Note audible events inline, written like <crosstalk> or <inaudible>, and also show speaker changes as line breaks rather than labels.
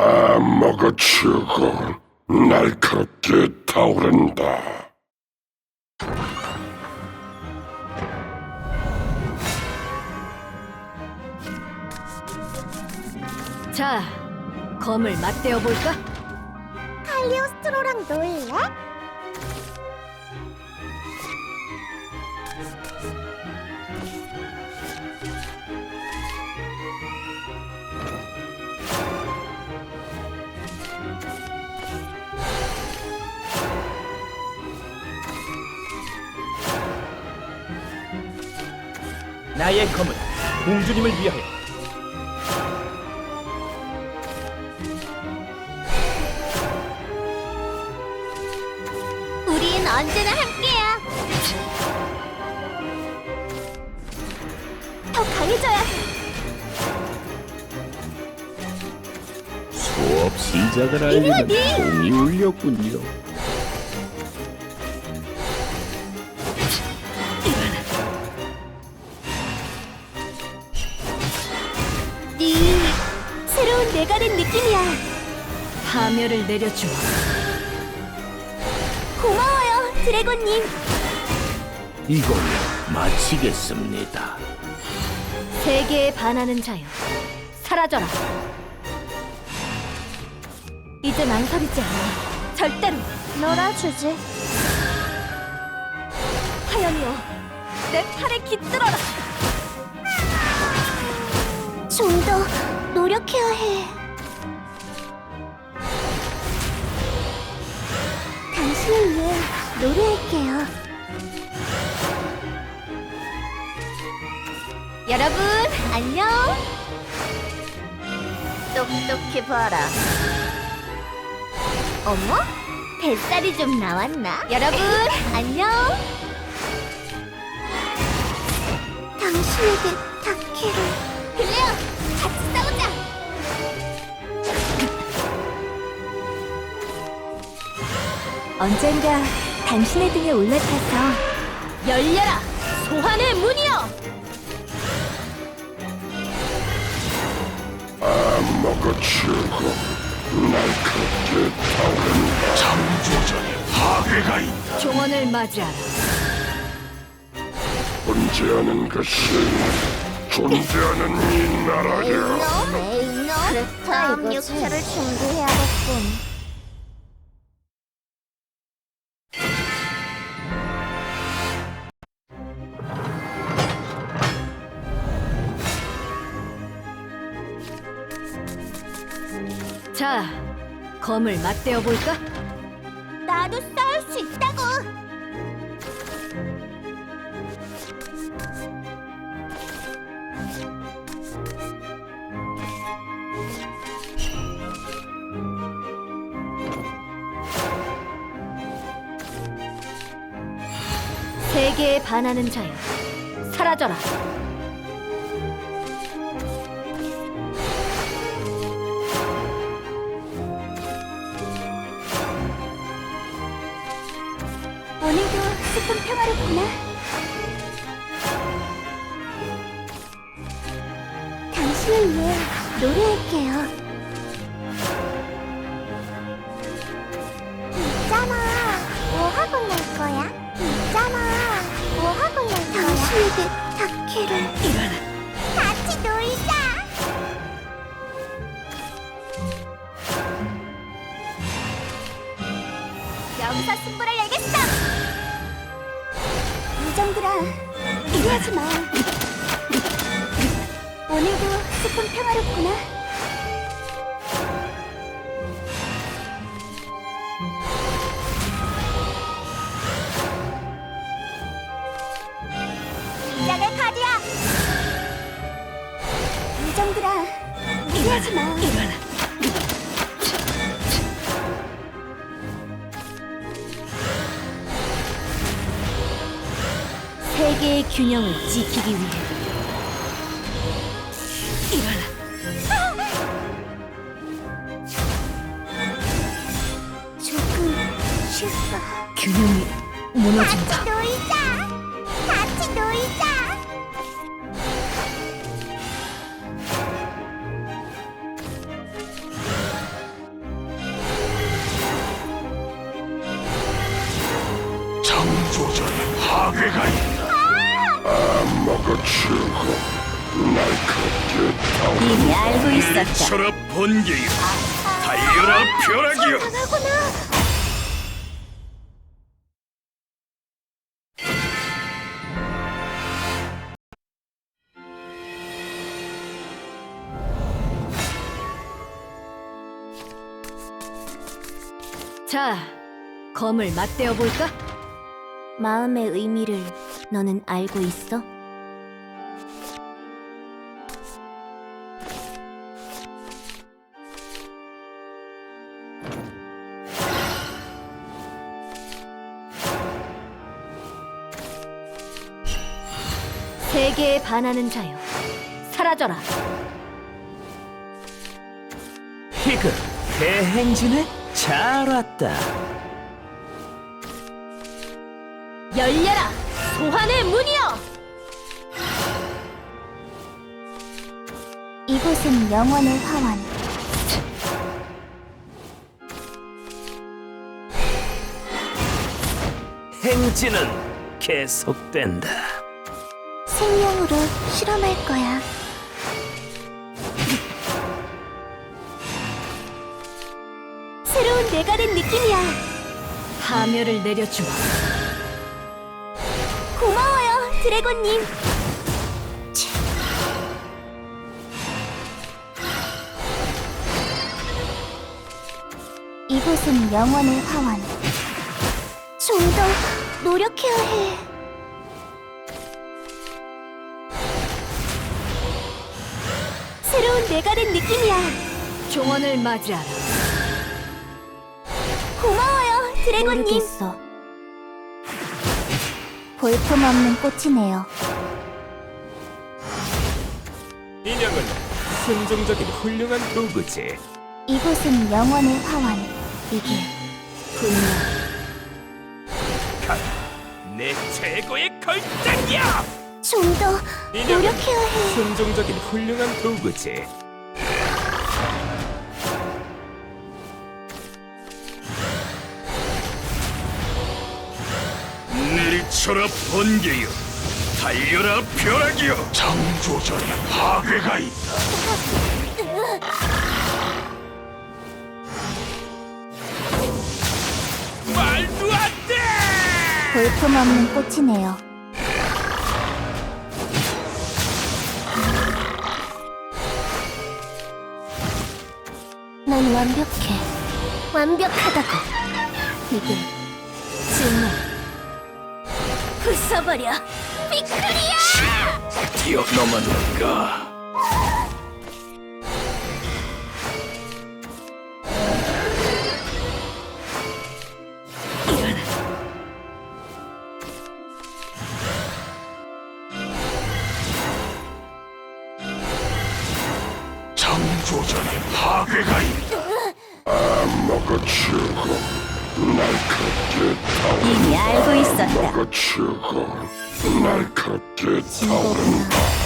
암먹어 치고 날카롭게 타오른다.
자, 검을 맞대어 볼까?
칼리오스트로랑 놀래?
나의 검은 공주님을 위하여
우린 언제나 함께야. 더 강해져야 해.
수업 시작을 알리는
니!
종이 울렸군요.
내가 된 느낌이야.
파멸을 내려주마.
고마워요, 드래곤님.
이걸로 마치겠습니다.
세계에 반하는 자여, 사라져라. 이제 망설이지 않아. 절대로
놀아주지.
하연이여, 내 팔에 깃들어라.
노력해야 해. 당신을 위해 노래할게요.
여러분,
안녕. 똑똑히 봐라. 어머? 뱃살이 좀 나왔나?
여러분, <laughs>
안녕. 당신에게 닿기를. 언젠가 당신의 등에 올라타서
열려라. 소환의 문이여.
암먹어 치고 날카롭게 타오른다. 창조전에 파괴가 있다.
종언을 맞이하라.
존재하는 것이 존재하는 이 나라야.
에이너, 다음 육체를 준비해야겠군.
검을 맞대어 볼까?
나도 싸울 수 있다고.
세계에 반하는 자여, 사라져라.
조금 평화롭구나. 당신을 위해 노래할게요. 있잖아. 뭐 하고 놀 거야? 있잖아. 뭐 하고 놀 거야? 당신에게 닿기를. 같이 놀자. 여기서 승부를 내겠어. 이정들아, 무리하지 마. 오늘도 조금 평화롭구나. 긴장의 카드야. 이정들아, 무리하지 마.
일어나. 세계의 균형을 지키기 위해. 일어나.
조금 실수
균형이 무너진다.
같이 놀자.
같이 놀자. 내가
이미 알고 있었다.
철업 번개여 달려라 벼락이여.
자, 검을 맞대어 볼까?
마음의 의미를 너는 알고 있어?
세계에 반하는 자여, 사라져라.
희극 대행진에 잘 왔다.
열려라, 소환의 문이여!
이곳은 영원의 화원.
행진은 계속된다.
생명으로 실험할 거야. 새로운 내가 된 느낌이야.
파멸을 내려주마.
고마워요, 드래곤님. 이곳은 영원의 화원. 좀 더 노력해야 해. 내가 된 느낌이야.
종언을 맞이하라.
고마워요, 드래곤님. 모르겠어. 볼품없는 꽃이네요.
인형은 순종적인 훌륭한 도구지.
이곳은 영원의 화원. 이게
분명
내 최고의 걸작이야.
좀 더
인형은
노력해야 해.
순종적인 훌륭한 도구지.
내리쳐라 번개여 달려라 벼락이여 창조전에 파괴가 있다
말도 안 돼.
볼품없는 꽃이네요. 난 완벽해. 완벽하다고. 이게 부숴버려. 피클리야!
뛰어넘었는가 창조전에 파괴가 있다 아 먹어치
이미 알고 있었다.
먹어치우고 날카롭게 타오른다